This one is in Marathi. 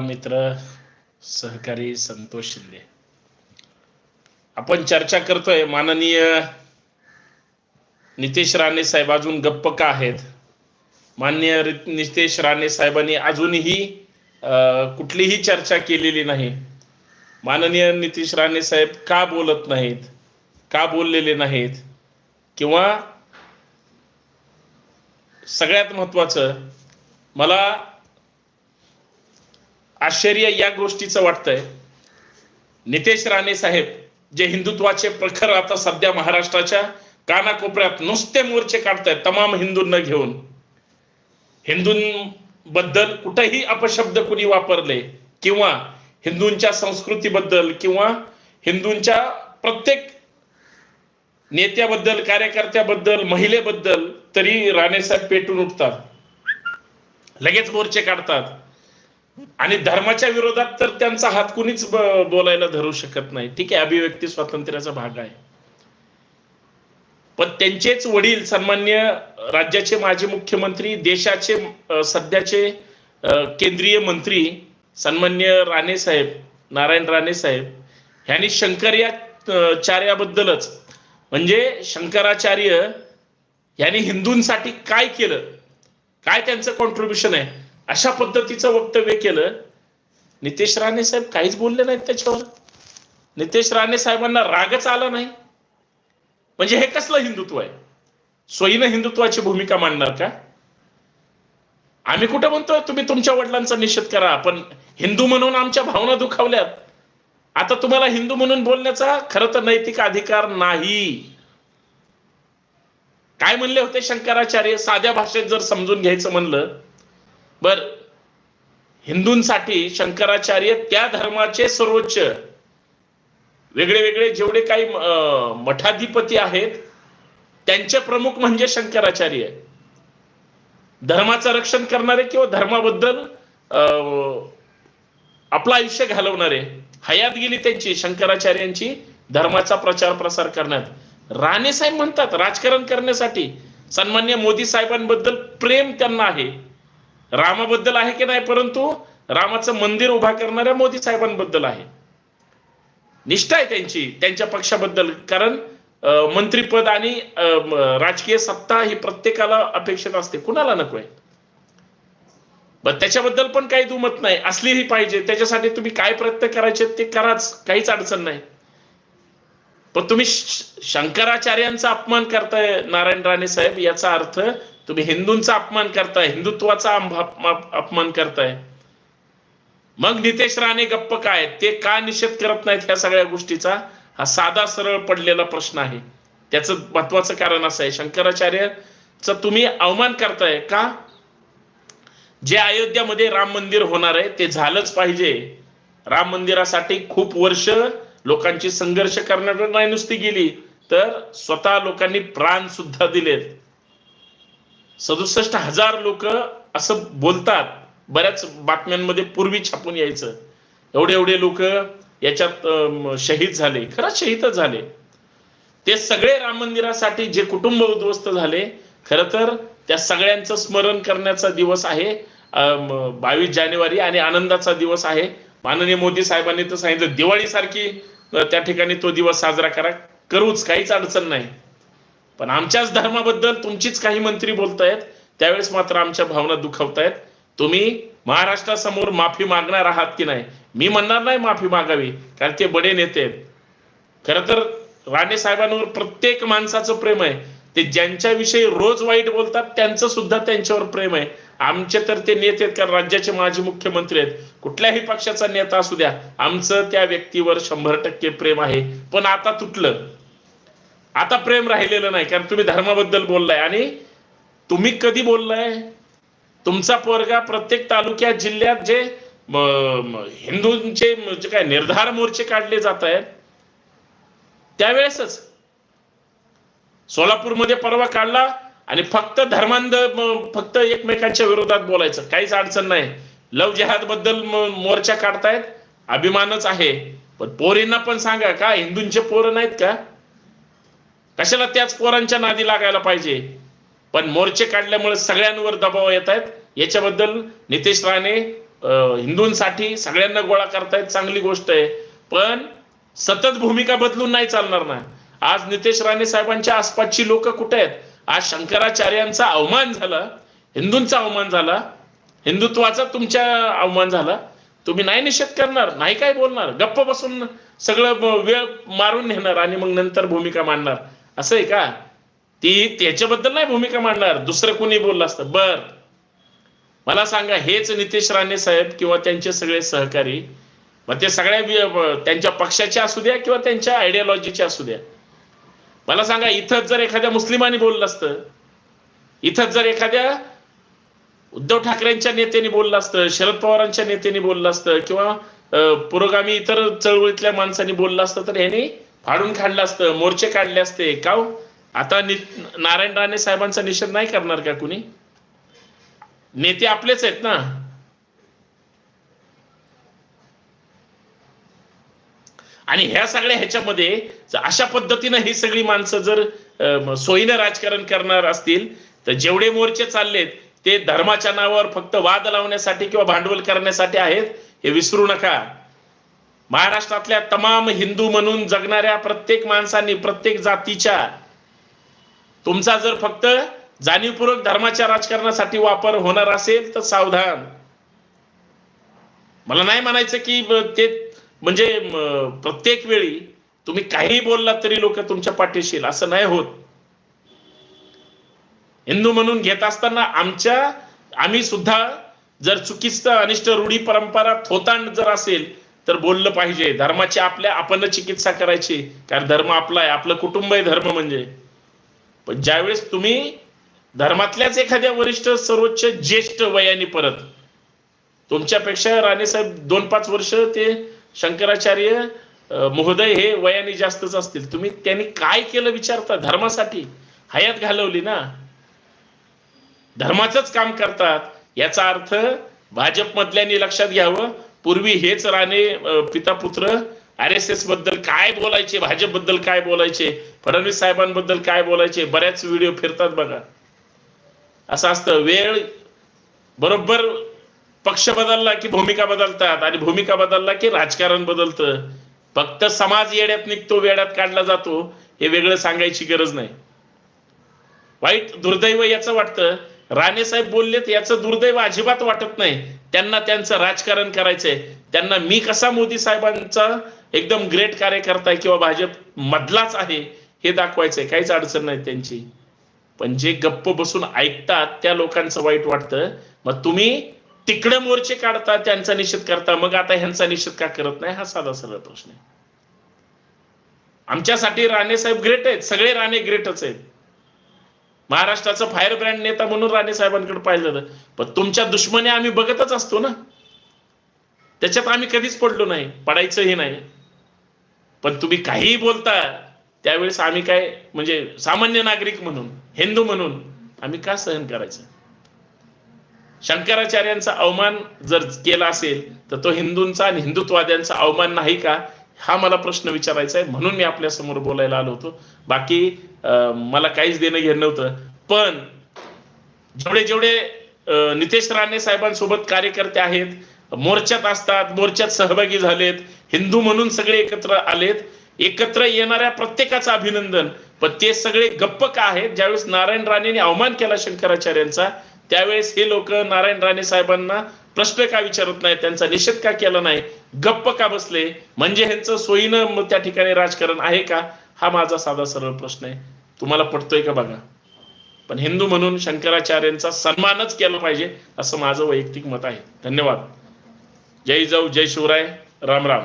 मित्र सहकारी संतोष शिंदे. आपण चर्चा करतोय माननीय नितेश राणे साहेब अजून गप्प का आहेत? माननीय नितेश राणे साहेबांनी अजूनही अं, कुठलीही चर्चा केलेली नाही. माननीय नितेश राणे साहेब का बोलत नाहीत? का बोललेले नाहीत? किंवा सगळ्यात महत्वाचं मला आश्चर्य या गोष्टीचं वाटतंय. नितेश राणे साहेब जे हिंदुत्वाचे प्रखर आता सध्या महाराष्ट्राच्या कानाकोपऱ्यात नुसते मोर्चे काढतायत तमाम हिंदूंना घेऊन. हिंदूंबद्दल कुठेही अपशब्द कुणी वापरले किंवा हिंदूंच्या संस्कृतीबद्दल किंवा हिंदूंच्या प्रत्येक नेत्याबद्दल कार्यकर्त्याबद्दल महिलेबद्दल तरी राणेसाहेब पेटून उठतात. लगेच मोर्चे काढतात. आणि धर्माच्या विरोधात तर त्यांचा हात कुणीच बोलायला धरू शकत नाही. ठीक आहे अभिव्यक्ती स्वातंत्र्याचा भाग आहे. पण त्यांचेच वडील सन्मान्य राज्याचे माजी मुख्यमंत्री देशाचे सध्याचे केंद्रीय मंत्री सन्मान्य राणे साहेब नारायण राणे साहेब ह्यांनी शंकर्या अ, चार्याबद्दलच म्हणजे शंकराचार्य यांनी हिंदूंसाठी काय केलं? काय त्यांचं कॉन्ट्रीब्युशन आहे? अशा पद्धतीचं वक्तव्य केलं नितेश राणे साहेब काहीच बोलले नाहीत त्याच्यावर. नितेश राणे साहेबांना रागच आला नाही. म्हणजे हे कसलं हिंदुत्व आहे? सोयीनं हिंदुत्वाची भूमिका मांडणार का? आम्ही कुठं म्हणतोय? तुम्ही तुमच्या वडिलांचा निषेध करा. पण हिंदू म्हणून आमच्या भावना दुखावल्यात. आता तुम्हाला हिंदू म्हणून बोलण्याचा खरं तर नैतिक अधिकार नाही. काय म्हणले होते शंकराचार्य? साध्या भाषेत जर समजून घ्यायचं म्हणलं बर. हिंदूंसाठी शंकराचार्य त्या धर्माचे सर्वोच्च. वेगळे वेगळे जेवढे काही मठाधिपती आहेत त्यांचे प्रमुख म्हणजे शंकराचार्य. धर्माचं रक्षण करणारे किंवा धर्माबद्दल अं, आपलं आयुष्य घालवणारे हयात गेली त्यांची शंकराचार्यांची धर्माचा प्रचार प्रसार करण्यात. राणे साहेब म्हणतात राजकारण करण्यासाठी सन्मान्य मोदी साहेबांबद्दल प्रेम त्यांना आहे. रामाबद्दल आहे की नाही? परंतु रामाचं मंदिर उभा करणाऱ्या मोदी साहेबांबद्दल आहे. निष्ठा आहे त्यांची त्यांच्या पक्षाबद्दल. कारण मंत्रीपद आणि राजकीय सत्ता ही प्रत्येकाला अपेक्षित असते. कुणाला नको आहे? त्याच्याबद्दल पण काही दुमत नाही. असलीही पाहिजे. त्याच्यासाठी तुम्ही काय प्रयत्न करायचे ते कराच. काहीच अडचण नाही. पण तुम्ही शंकराचार्यांचा अपमान करताय नारायण राणे साहेब याचा अर्थ तुम्ही हिंदूंचा अपमान करताय हिंदुत्वाचा अपमान करताय. मग नितेश राणे गप्प काय? ते का निषेध करत नाहीत ह्या सगळ्या गोष्टीचा? हा साधा सरळ पडलेला प्रश्न आहे. त्याचं महत्वाचं कारण असं आहे. शंकराचार्यच तुम्ही अवमान करताय का? जे अयोध्यामध्ये राम मंदिर होणार आहे ते झालंच पाहिजे. राम मंदिरासाठी खूप वर्ष लोकांची संघर्ष करण्यावर नाही नुसती गेली. तर स्वतः लोकांनी प्राण सुद्धा दिलेत. सदुसष्ट हजार लोक असं बोलतात. बऱ्याच बातम्यांमध्ये पूर्वी छापून यायचं. एवढे एवढे लोक याच्यात शहीद झाले. खरंच शहीदच झाले. ते सगळे राम मंदिरासाठी जे कुटुंब उद्ध्वस्त झाले खर तर त्या सगळ्यांचं स्मरण करण्याचा दिवस आहे. बावीस जानेवारी आणि आनंदाचा दिवस आहे. माननीय मोदी साहेबांनी तर सांगितलं दिवाळीसारखी त्या ठिकाणी तो दिवस साजरा करा. करूच काहीच अडचण नाही. पण आमच्याच धर्माबद्दल तुमचीच काही मंत्री बोलतायत त्यावेळेस मात्र आमच्या भावना दुखावतायत. तुम्ही महाराष्ट्रासमोर माफी मागणार आहात की नाही? मी म्हणणार नाही माफी मागावी कारण ते बडे नेते आहेत. खर तर राणे साहेबांवर प्रत्येक माणसाचं प्रेम आहे. ते ज्यांच्याविषयी रोज वाईट बोलतात त्यांचं सुद्धा त्यांच्यावर प्रेम आहे. आमचे तर ते नेते आहेत कारण राज्याचे माजी मुख्यमंत्री आहेत. कुठल्याही पक्षाचा नेता असू द्या आमचं त्या व्यक्तीवर शंभर टक्के प्रेम आहे. पण आता तुटलं. आता प्रेम राहिलेलं नाही कारण तुम्ही धर्माबद्दल बोललाय. आणि तुम्ही कधी बोललाय? तुमचा पोरगा प्रत्येक तालुक्यात जिल्ह्यात जे हिंदूंचे जे काय निर्धार मोर्चे काढले जात आहेत त्यावेळेसच सोलापूरमध्ये परवा काढला आणि फक्त धर्मांध फक्त एकमेकांच्या विरोधात बोलायचं. काहीच अडचण नाही. लव जिहादबद्दल मोर्चा काढतायत अभिमानच आहे. पण पोरींना पण सांगा का हिंदूंचे पोरं नाहीत का? कशाला त्याच पोरांच्या नादी लागायला पाहिजे? पण मोर्चे काढल्यामुळे सगळ्यांवर दबाव येत आहेत. याच्याबद्दल नितेश राणे हिंदूंसाठी सगळ्यांना गोळा करतायत चांगली गोष्ट आहे. पण सतत भूमिका बदलून नाही चालणार ना. आज नितेश राणे साहेबांच्या आसपासची लोक कुठे आहेत? आज शंकराचार्यांचा अवमान झाला हिंदूंचा अवमान झाला हिंदुत्वाचा तुमच्या अवमान झाला. तुम्ही नाही निषेध करणार नाही काय बोलणार. गप्प बसून सगळं वेळ मारून नेणार आणि मग नंतर भूमिका मांडणार. असं आहे का? ती त्याच्याबद्दल नाही भूमिका मांडणार. दुसरं कोणी बोललं असतं? बर. मला सांगा हेच नितेश राणे साहेब किंवा त्यांचे सगळे सहकारी मग ते सगळ्या त्यांच्या पक्षाचे असू द्या किंवा त्यांच्या आयडियोलॉजीचे असू द्या. मला सांगा इथंच जर एखाद्या मुस्लिमाने बोललं असतं इथंच जर एखाद्या उद्धव ठाकरेंच्या नेत्याने बोललं असतं शरद पवारांच्या नेत्याने बोललं असतं किंवा पुरोगामी इतर चळवळीतल्या माणसांनी बोललं असतं तर ह्याने फाडून काढलं असतं मोर्चे काढले असते. का हो? आता नि- नारायण राणे साहेबांचा निषेध नाही करणार का कुणी? नेते आपलेच आहेत ना. आणि ह्या सगळ्या ह्याच्यामध्ये अशा पद्धतीनं ही सगळी माणसं जर सोयीनं राजकारण करणार असतील तर जेवढे मोर्चे चाललेत ते धर्माच्या नावावर फक्त वाद लावण्यासाठी किंवा भांडवल करण्यासाठी आहेत हे विसरू नका. महाराष्ट्रातल्या तमाम हिंदू म्हणून जगणाऱ्या प्रत्येक माणसांनी प्रत्येक जातीच्या तुमचा जर फक्त जाणीवपूर्वक धर्माच्या राजकारणासाठी वापर होणार असेल तर सावधान. मला नाही म्हणायचं की ते म्हणजे प्रत्येक वेळी तुम्ही काही बोललात तरी लोक तुमच्या पाठीशील असं नाही होत. हिंदू म्हणून घेत असताना आमच्या आम्ही सुद्धा जर चुकीचं अनिष्ट रूढी परंपरा थोतांड जर असेल तर बोललं पाहिजे. धर्माची आपल्या आपण चिकित्सा करायची. कारण धर्म आपला आहे. आपलं कुटुंब आहे धर्म म्हणजे. पण ज्यावेळेस तुम्ही धर्मातल्याच एखाद्या वरिष्ठ सर्वोच्च ज्येष्ठ वयाने परत तुमच्यापेक्षा राणेसाहेब दोन पाच वर्ष ते शंकराचार्य महोदय हे वयाने जास्तच असतील. तुम्ही त्यांनी काय केलं विचारता? धर्मासाठी हयात घालवली ना. धर्माचंच काम करतात. याचा अर्थ भाजपमधल्यांनी लक्षात घ्यावं. पूर्वी हेच राणे पिता पुत्र आर एस एसबद्दल काय बोलायचे भाजपबद्दल काय बोलायचे फडणवीस साहेबांबद्दल काय बोलायचे बऱ्याच व्हिडिओ फिरतात बघा. असं असतं वेळ बरोबर पक्ष बदलला की भूमिका बदलतात आणि भूमिका बदलला की राजकारण बदलतं. फक्त समाज येड्यात निघतो वेड्यात काढला जातो हे वेगळं सांगायची गरज नाही. वाईट दुर्दैव याचं वाटतं. राणे साहेब बोललेत याचं दुर्दैव अजिबात वाटत नाही. त्यांना त्यांचं राजकारण करायचंय. त्यांना मी कसा मोदी साहेबांचा एकदम ग्रेट कार्यकर्ता आहे किंवा भाजप मधलाच आहे हे दाखवायचंय. काहीच अडचण नाही त्यांची. पण जे गप्प बसून ऐकतात त्या लोकांचं वाईट वाटतं. मग तुम्ही तिकडे मोर्चे काढता त्यांचा निषेध करता. मग आता ह्यांचा निषेध का करत नाही? हा साधा सरळ प्रश्न आहे. आमच्यासाठी राणे साहेब ग्रेट आहेत. सगळे राणे ग्रेटच आहेत. महाराष्ट्राचा फायर ब्रँड नेता म्हणून राणे साहेबांकडे पाहिलं जातं पण तुमच्या दुश्मनी आम्ही बघतच असतो ना. त्याच्यात आम्ही कधीच पडलो नाही. पडायचंही नाही. पण तुम्ही काहीही बोलता त्यावेळेस आम्ही काय म्हणजे सामान्य नागरिक म्हणून हिंदू म्हणून आम्ही का सहन करायचं? शंकराचार्यांचा अवमान जर केला असेल तर तो हिंदूंचा आणि हिंदुत्वाद्यांचा अवमान नाही का? हा मला प्रश्न विचारायचा आहे. म्हणून मी आपल्यासमोर बोलायला आलो होतो. बाकी मला काहीच देणं घेणं नव्हतं. पण जेवढे जेवढे नितेश राणे साहेबांसोबत कार्यकर्ते आहेत मोर्चात असतात मोर्चात सहभागी झालेत हिंदू म्हणून सगळे एकत्र आलेत एकत्र येणाऱ्या प्रत्येकाचं अभिनंदन. पण ते सगळे गप्प का आहेत? ज्यावेळेस नारायण राणेने अवमान केला शंकराचार्यांचा त्यावेळेस हे लोक नारायण राणे साहेबांना प्रश्न का विचारत नाही त्यांचा निषेध का केला नाही? गप्प का बसले? म्हणजे ह्यांचं सोयीनं त्या ठिकाणी राजकारण आहे का? हा माझा साधा सरळ प्रश्न आहे. तुम्हाला पटतोय का बघा? पण हिंदू म्हणून शंकराचार्यांचा सन्मानच केला पाहिजे असं माझं वैयक्तिक मत आहे. धन्यवाद. जय जाऊ जय शिवराय राम राम.